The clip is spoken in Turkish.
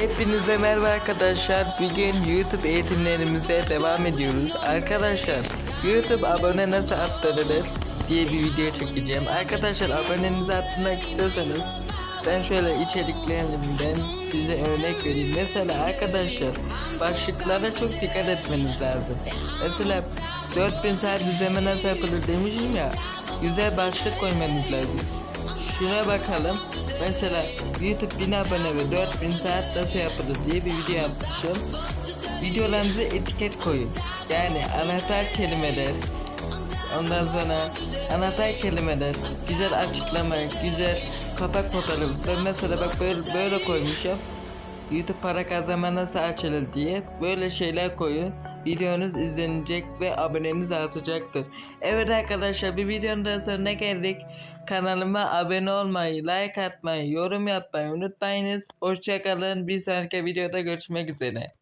Hepinize merhaba arkadaşlar. Bugün YouTube eğitimlerimize devam ediyoruz. Arkadaşlar YouTube abone nasıl arttırılır diye bir video çekeceğim. Arkadaşlar abonenizi arttırmak istiyorsanız ben şöyle içeriklerimden size örnek vereyim. Mesela arkadaşlar başlıklara çok dikkat etmeniz lazım. Mesela 4000 saat izleme nasıl yapılır demişim ya. Güzel başlık koymanız lazım. Şuna bakalım. Mesela YouTube 1000 abone ve 4000 saat nasıl yapılır diye bir video yapmışım. Videolarınızı etiket koyun. Yani anahtar kelimeler, ondan sonra anahtar kelimeler, güzel açıklama, güzel kapak fotoğrafı. Mesela bak böyle, böyle koymuşum. YouTube para kazanma nasıl açılır diye böyle şeyler koyun. Videonuz izlenecek ve aboneniz artacaktır. Evet arkadaşlar bir videonun daha sonuna geldik. Kanalıma abone olmayı, like atmayı, yorum yapmayı unutmayınız. Hoşçakalın. Bir sonraki videoda görüşmek üzere.